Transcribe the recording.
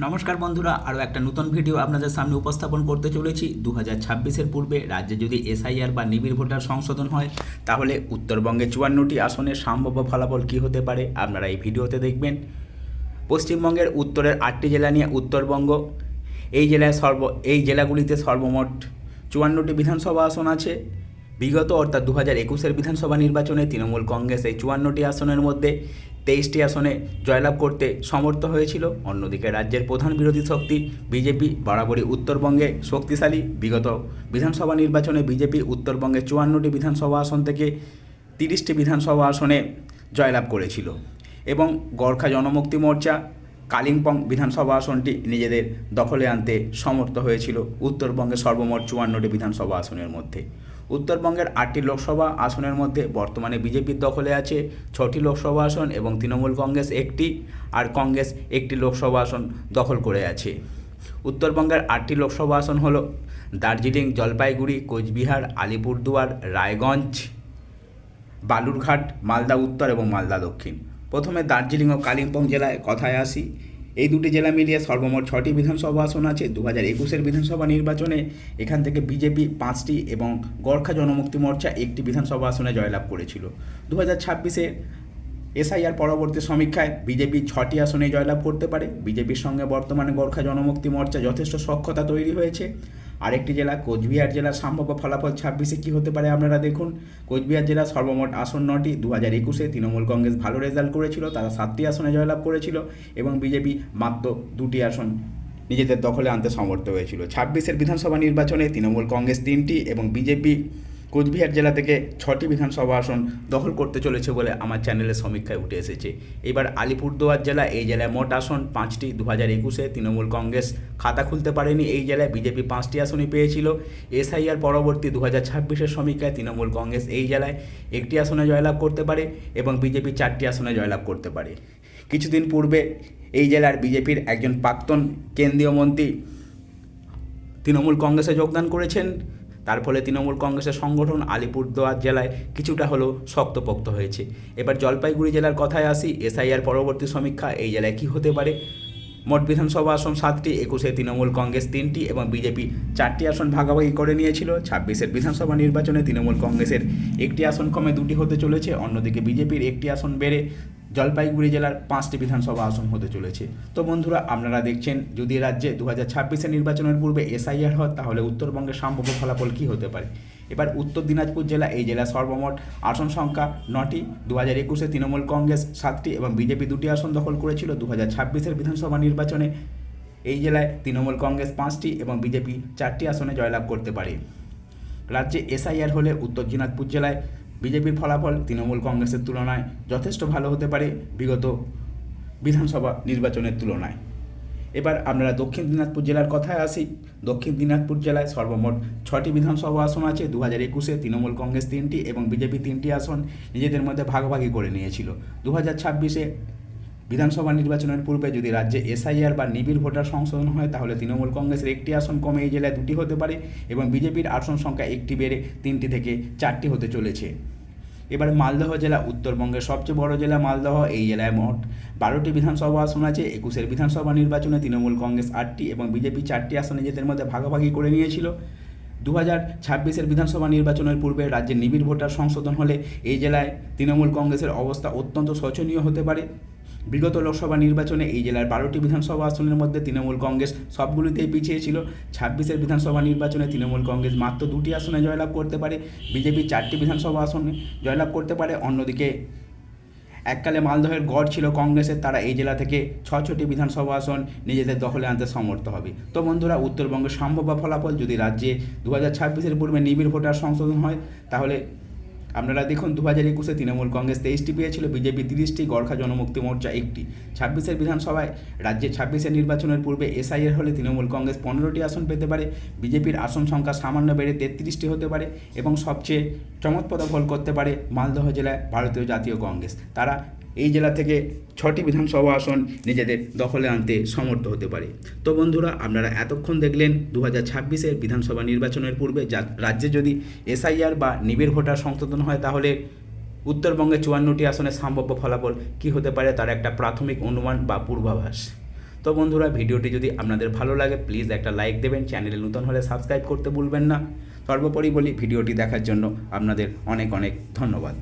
নমস্কার বন্ধুরা, আরও একটা নতুন ভিডিও আপনাদের সামনে উপস্থাপন করতে চলেছি। দু হাজার পূর্বে রাজ্যে যদি এসআইআর বা নিবিড় ভোটার সংশোধন হয়, তাহলে উত্তরবঙ্গে চুয়ান্নটি আসনের সম্ভাব্য ফলাফল কী হতে পারে আপনারা এই ভিডিওতে দেখবেন। পশ্চিমবঙ্গের উত্তরের আটটি জেলা নিয়ে উত্তরবঙ্গ, এই জেলায় সর্ব, এই জেলাগুলিতে সর্বমোট চুয়ান্নটি বিধানসভা আসন আছে। বিগত অর্থাৎ দু হাজার একুশের বিধানসভা নির্বাচনে তৃণমূল কংগ্রেস এই চুয়ান্নটি আসনের মধ্যে তেইশটি আসনে জয়লাভ করতে সমর্থ হয়েছিল। অন্যদিকে রাজ্যের প্রধান বিরোধী শক্তি বিজেপি বরাবরই উত্তরবঙ্গে শক্তিশালী, বিগত বিধানসভা নির্বাচনে বিজেপি উত্তরবঙ্গে চুয়ান্নটি বিধানসভা আসন থেকে তিরিশটি বিধানসভা আসনে জয়লাভ করেছিল। এবং গর্খা জনমুক্তি মোর্চা কালিম্পং বিধানসভা আসনটি নিজেদের দখলে আনতে সমর্থ হয়েছিল উত্তরবঙ্গে সর্বমোট চুয়ান্নটি বিধানসভা আসনের মধ্যে। উত্তরবঙ্গের আটটি লোকসভা আসনের মধ্যে বর্তমানে বিজেপির দখলে আছে ছটি লোকসভা আসন এবং তৃণমূল কংগ্রেস একটি আর কংগ্রেস একটি লোকসভা আসন দখল করে আছে। উত্তরবঙ্গের আটটি লোকসভা আসন হল দার্জিলিং, জলপাইগুড়ি, কোচবিহার, আলিপুরদুয়ার, রায়গঞ্জ, বালুরঘাট, মালদা উত্তর এবং মালদা দক্ষিণ। প্রথমে দার্জিলিং ও কালিম্পং জেলায় কথায় আসি। এই দুটি জেলা মিলিয়ে সর্বমোট ছটি বিধানসভা আসন আছে। দু হাজার একুশের বিধানসভা নির্বাচনে এখান থেকে বিজেপি পাঁচটি এবং গর্খা জনমুক্তি মোর্চা একটি বিধানসভা আসনে জয়লাভ করেছিল। দু হাজার ছাব্বিশে এসআইআর পরবর্তী সমীক্ষায় বিজেপি ছটি আসনে জয়লাভ করতে পারে। বিজেপির সঙ্গে বর্তমানে গোর্খা জনমুক্তি মোর্চা যথেষ্ট সক্ষতা তৈরি হয়েছে। আরেকটি জেলা, কোচবিহার জেলার সম্ভাব্য ফলাফল ছাব্বিশে কী হতে পারে আপনারা দেখুন। কোচবিহার জেলার সর্বমোট আসন নটি দু হাজার একুশে তৃণমূল কংগ্রেস ভালো রেজাল্ট করেছিল, তারা সাতটি আসনে জয়লাভ করেছিল এবং বিজেপি মাত্র দুটি আসন নিজেদের দখলে আনতে সমর্থ হয়েছিল। ছাব্বিশের বিধানসভা নির্বাচনে তৃণমূল কংগ্রেস তিনটি এবং বিজেপি কোচবিহার জেলা থেকে ছটি বিধানসভা আসন দখল করতে চলেছে বলে আমার চ্যানেলের সমীক্ষায় উঠে এসেছে। এবার আলিপুরদুয়ার জেলা এই জেলায় মোট আসন পাঁচটি দু হাজার একুশে তৃণমূল কংগ্রেস খাতা খুলতে পারেনি। এই জেলায় বিজেপি পাঁচটি আসনই পেয়েছিল। এসআইআর পরবর্তী দু হাজার ছাব্বিশের সমীক্ষায় তৃণমূল কংগ্রেস এই জেলায় একটি আসনে জয়লাভ করতে পারে এবং বিজেপি চারটি আসনে জয়লাভ করতে পারে। কিছুদিন পূর্বে এই জেলার বিজেপির একজন প্রাক্তন কেন্দ্রীয় মন্ত্রী তৃণমূল কংগ্রেসে যোগদান করেছেন। তার ফলে তৃণমূল কংগ্রেসের সংগঠন আলিপুরদুয়ার জেলায় কিছুটা হলেও শক্তপোক্ত হয়েছে। এবার জলপাইগুড়ি জেলার কথায় আসি, এসআইআর পরবর্তী সমীক্ষা এই জেলায় কী হতে পারে? মোট বিধানসভা আসন সাতটি, একুশে তৃণমূল কংগ্রেস তিনটি এবং বিজেপি চারটি আসন ভাগাভাগি করে নিয়েছিল। ছাব্বিশের বিধানসভা নির্বাচনে তৃণমূল কংগ্রেসের একটি আসন কমে দুটি হতে চলেছে, অন্যদিকে বিজেপির একটি আসন বেড়ে জলপাইগুড়ি জেলার পাঁচটি বিধানসভা আসন হতে চলেছে। তো বন্ধুরা, আপনারা দেখছেন, যদি রাজ্যে দু হাজার ছাব্বিশের নির্বাচনের পূর্বে এসআইআর হয়, তাহলে উত্তরবঙ্গের সম্ভাব্য ফলাফল কী হতে পারে? এবার উত্তর দিনাজপুর জেলা, এই জেলা সর্বমোট আসন সংখ্যা নটি। দু হাজার একুশে তৃণমূল কংগ্রেস সাতটি এবং বিজেপি দুটি আসন দখল করেছিল দু হাজার ছাব্বিশের বিধানসভা নির্বাচনে। এই জেলায় তৃণমূল কংগ্রেস পাঁচটি এবং বিজেপি চারটি আসনে জয়লাভ করতে পারে। রাজ্যে এসআইআর হলে উত্তর দিনাজপুর জেলায় বিজেপির ফলাফল তৃণমূল কংগ্রেসের তুলনায় যথেষ্ট ভালো হতে পারে বিগত বিধানসভা নির্বাচনের তুলনায়। এবার আপনারা দক্ষিণ দিনাজপুর জেলার কথায় আসি। দক্ষিণ দিনাজপুর জেলায় সর্বমোট ছটি বিধানসভা আসন আছে। দু হাজার একুশে তৃণমূল কংগ্রেস তিনটি এবং বিজেপি তিনটি আসন নিজেদের মধ্যে ভাগাভাগি করে নিয়েছিল। দু হাজার ছাব্বিশে বিধানসভা নির্বাচনের পূর্বে যদি রাজ্যে এসআইআর বা নিবিড় ভোটার সংশোধন হয়, তাহলে তৃণমূল কংগ্রেসের একটি আসন কমে এই জেলায় দুটি হতে পারে এবং বিজেপির আসন সংখ্যা একটি বেড়ে তিনটি থেকে চারটি হতে চলেছে। এবার মালদহ জেলা, উত্তরবঙ্গের সবচেয়ে বড় জেলা মালদহ, এই জেলায় মোট বারোটি বিধানসভা আসন আছে। একুশের বিধানসভা নির্বাচনে তৃণমূল কংগ্রেস আটটি এবং বিজেপি চারটি আসন নিজেদের মধ্যে ভাগাভাগি করে নিয়েছিল। দু হাজার ছাব্বিশের বিধানসভা নির্বাচনের পূর্বে রাজ্যের নিবিড় ভোটার সংশোধন হলে এই জেলায় তৃণমূল কংগ্রেসের অবস্থা অত্যন্ত শোচনীয় হতে পারে। বিগত লোকসভা নির্বাচনে এই জেলার বারোটি বিধানসভা আসনের মধ্যে তৃণমূল কংগ্রেস সবগুলিতেই পিছিয়ে ছিল। ছাব্বিশের বিধানসভা নির্বাচনে তৃণমূল কংগ্রেস মাত্র দুটি আসনে জয়লাভ করতে পারে। বিজেপি চারটি বিধানসভা আসনে জয়লাভ করতে পারে। অন্যদিকে এককালে মালদহের গড় ছিল কংগ্রেসের। তারা এই জেলা থেকে ছ ছটি বিধানসভা আসন নিজেদের দখলে আনতে সমর্থ হবে। তো বন্ধুরা, উত্তরবঙ্গের সম্ভাব্য ফলাফল যদি রাজ্যে দু হাজার ছাব্বিশের পূর্বে নিবিড় ভোটার সংশোধন হয়, তাহলে আপনারা দেখুন দু হাজার একুশে তৃণমূল কংগ্রেস তেইশটি পেয়েছিল, বিজেপি তিরিশটি, গর্খা জনমুক্তি মোর্চা একটি। ছাব্বিশের বিধানসভায় রাজ্যে ছাব্বিশের নির্বাচনের পূর্বে এসআইএর হলে তৃণমূল কংগ্রেস পনেরোটি আসন পেতে পারে, বিজেপির আসন সংখ্যা সামান্য বেড়ে তেত্রিশটি হতে পারে এবং সবচেয়ে চমৎপদ ফল করতে পারে মালদহ জেলায় ভারতীয় জাতীয় কংগ্রেস। তারা এই জেলা থেকে ছটি বিধানসভা আসন নিজেদের দখলে আনতে সমর্থ হতে পারে। তো বন্ধুরা, আপনারা এতক্ষণ দেখলেন দু হাজার ছাব্বিশের বিধানসভা নির্বাচনের পূর্বে যা রাজ্যে যদি এসআইআর বা নিবিড় ভোটার সংশোধন হয়, তাহলে উত্তরবঙ্গে চুয়ান্নটি আসনের সম্ভাব্য ফলাফল কী হতে পারে তার একটা প্রাথমিক অনুমান বা পূর্বাভাস। তো বন্ধুরা, ভিডিওটি যদি আপনাদের ভালো লাগে, প্লিজ একটা লাইক দেবেন, চ্যানেলে নতুন হলে সাবস্ক্রাইব করতে ভুলবেন না। সর্বোপরি বলি, ভিডিওটি দেখার জন্য আপনাদের অনেক অনেক ধন্যবাদ।